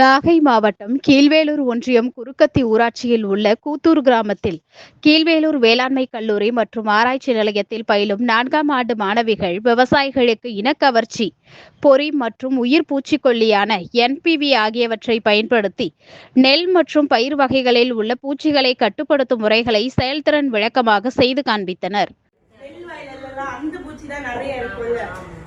நாகை மாவட்டம் கீழ்வேலூர் ஒன்றியம் குறுக்கத்தி ஊராட்சியில் உள்ள கூத்தூர் கிராமத்தில் கீழ்வேலூர் வேளாண்மை கல்லூரி மற்றும் ஆராய்ச்சி நிலையத்தில் பயிலும் நான்காம் ஆண்டு மாணவிகள் விவசாயிகளுக்கு இனக்கவர்ச்சி பொறி மற்றும் உயிர் பூச்சிக்கொல்லியான என்பிவி ஆகியவற்றை பயன்படுத்தி நெல் மற்றும் பயிர் வகைகளில் உள்ள பூச்சிகளை கட்டுப்படுத்தும் முறைகளை செயல்திறன் விளக்கமாக செய்து காண்பித்தனர். சொல்லலாம் அந்த பூச்சி தான் நிறைய இருக்கும்ல.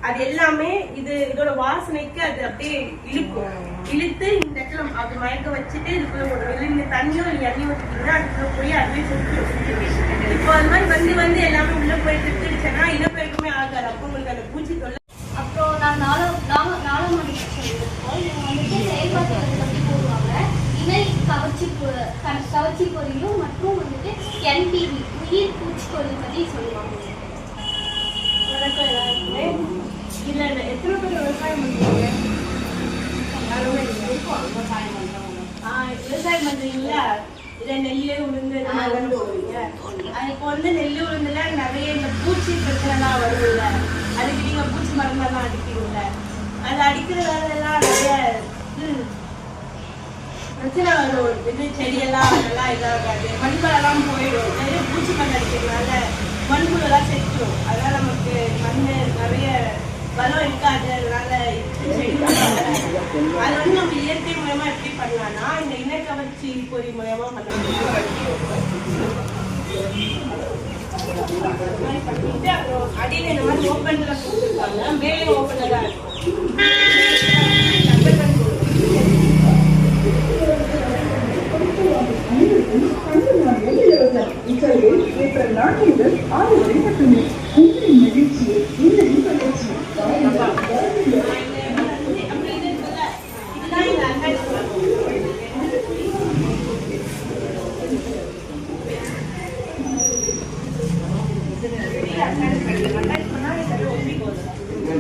அது எல்லாமே இது இதோட வாசனைக்கு அது அப்படியே இழுக்கும். இழுத்து இந்த இடத்துல அது மயக்க வச்சுட்டு இதுக்குள்ள போடும் இல்லை தண்ணியோ இல்லை எண்ணெய் ஊற்றிட்டீங்கன்னா அதுக்குள்ள போய் அதுவே சுற்றி இப்போ அது மாதிரி வந்து வந்து எல்லாமே உள்ள போய் திருச்சுன்னா இனப்பெருக்கமே ஆகாது. அப்போ உங்களுக்கு அந்த பூச்சி தொல்லை அப்புறம் நான் நாலாம் நாலாம் நாலாம் ஆண்டு சொல்லியிருக்கோம் இவங்க வந்துட்டு செயல்பாட்டு பற்றி போடுவாங்க. இணை கவர்ச்சி கவர்ச்சி பொறியும் மற்றும் வந்துட்டு என்பிவி உயிர் பூச்சிக்கொல்லி பற்றி சொல்லுவாங்க. வணக்கம் எல்லாருக்குமே எத்தனை பேர் விவசாயம் பண்றீங்க? யாருமே இல்லை. ஆ, விவசாயம் பண்றீங்களா? இத நெல்லு உளுந்து இப்போ வந்து நெல்லு உளுந்துல நிறைய இந்த பூச்சி பிரச்சனைலாம் வருதுல்ல. அதுக்கு நீங்க பூச்சி மருந்தெல்லாம் அடிக்கிறீங்கல்ல அது அடிக்கிறதால எல்லாம் நிறைய பிரச்சனை வரும் இது செடியெல்லாம் நல்லா இதாகாது. மண்புழெல்லாம் போயிடும். நிறைய பூச்சி மருந்து அடிக்கிறதுனால மண்புழெல்லாம் செத்துரும். அதனால பண்ணலாம்னா இந்த இனக்கவர்ச்சி பொறி மூலயமா பண்ணலாம் பண்ணிட்டு அப்புறம் அடியில இந்த மாதிரி ஓப்பன்ல கொடுத்துருக்காங்க. மேலே ஓப்பன்ல தான் இருக்கும் ஆறு வரை மட்டுமே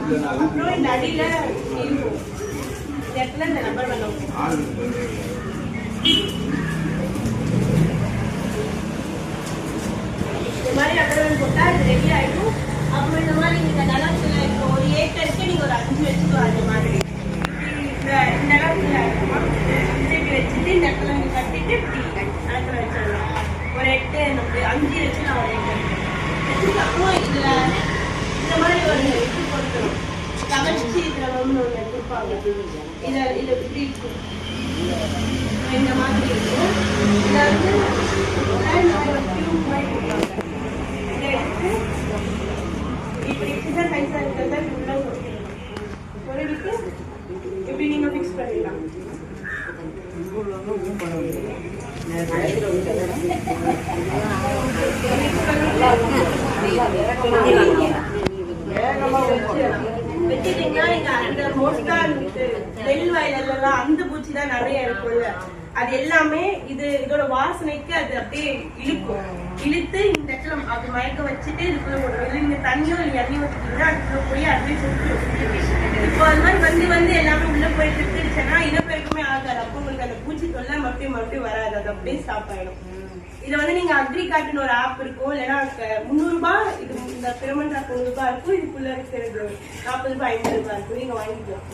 அப்புறம் இந்த அடியில இருக்கும் இந்த இடத்துல இந்த நம்பர் பண்ணுவோம் மாதிரி நம்பர் போட்டா அது ரெடி ஆயிடும் அப்புறம் இந்த மாதிரி நீங்க நிலத்துல இப்போ ஒரு ஏக்கருக்கு நீங்க ஒரு அஞ்சு வச்சுக்கலாம் அந்த மாதிரி இந்த இந்த வச்சுட்டு இந்த இடத்துல கட்டிட்டு இப்படி இடத்துல வச்சிடலாம் ஒரு எட்டு நம்ம அஞ்சு வச்சு நான் ஒரு ஏக்கர் வச்சுட்டு அப்புறம் இதுல இந்த மாதிரி ஒரு இது கொடுக்கணும் கவர்ச்சி திரவம்னு ஒன்று கொடுப்பாங்க இதை இதை இப்படி இருக்கும் இந்த மாதிரி இருக்கும் இதை வந்து இந்த மாதிரி ஒரு tube மாதிரி கொடுப்பாங்க இதை எடுத்து இப்படி இப்படிதான் கைசா இருக்கிறத உள்ள சொருகிடணும். சொருகிட்டு இப்படி நீங்க ஃபிக்ஸ் பண்ணிடலாம் வச்சுட்டீங்கன்னா இங்க மோஸ்டா நெல் வயலெல்லாம் அந்த பூச்சி தான் நிறைய இருக்கும்ல. அது எல்லாமே இது இதோட வாசனைக்கு அது அப்படியே இழுக்கும். இழுத்து இந்த இடத்துல அது மயக்க வச்சுட்டு இதுக்குள்ள போடும் நீங்க தண்ணியோ இல்லை எண்ணெய் வச்சுட்டீங்கன்னா அதுக்குள்ள போய் அதுவே சுட்டு இப்போ அது மாதிரி வந்து வந்து எல்லாமே உள்ள போய் திருச்சுன்னா இனப்பெருக்கமே ஆகாது அப்போ உங்களுக்கு அந்த பூச்சி தொல்லை மறுபடியும் மறுபடியும் வராது அது அப்படியே ஸ்டாப் ஆயிடும். இதை வந்து நீங்க அக்ரி கார்டுன்னு ஒரு ஆப் இருக்கும் இல்லைன்னா முந்நூறு ரூபாய் இது இந்த பிரமன் ரூபாய் இருக்கும். இதுக்குள்ள இருக்கிறது நாற்பது ரூபாய் ஐம்பது ரூபாய் இருக்கும். நீங்க வாங்கிக்கலாம்.